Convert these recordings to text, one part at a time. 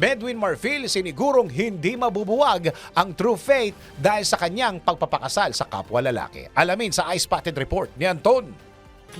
Medwin Marfil sinigurong hindi mabubuwag ang true faith dahil sa kanyang pagpapakasal sa kapwa lalaki. Alamin sa Eye Spotted Report ni Anton.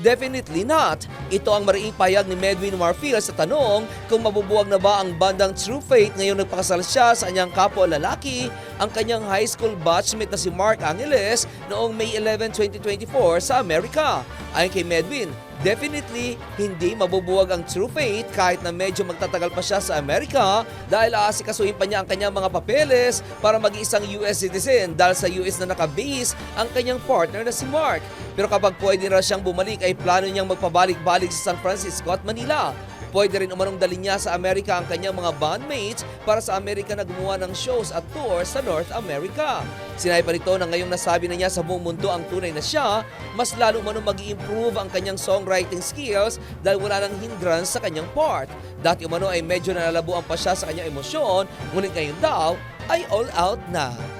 Definitely not. Ito ang mariing payag ni Medwin Marfil sa tanong kung mabubuwag na ba ang bandang True Faith ngayong nagpakasal siya sa kanyang kapwa lalaki, ang kanyang high school batchmate na si Mark Angeles noong May 11, 2024 sa Amerika. Ayon kay Medwin, definitely hindi mabubuwag ang True Faith kahit na medyo magtatagal pa siya sa Amerika dahil aasikasuhin pa niya ang kanyang mga papeles para maging isang US citizen dahil sa US na nakabase ang kanyang partner na si Mark. Pero kapag pwede na siyang bumalik ay plano niyang magpabalik-balik sa San Francisco at Manila. Pwede rin umanong dalhin niya sa Amerika ang kanyang mga bandmates para sa Amerika na gumawa ng shows at tours sa North America. Sinabi pa rito na ngayong nasabi na niya sa buong mundo ang tunay na siya, mas lalo umanong mag improve ang kanyang songwriting skills dahil wala nang hindrance sa kanyang part. Dati umano ay medyo nalalabuan pa siya sa kanyang emosyon, ngunit ngayon daw ay all out na.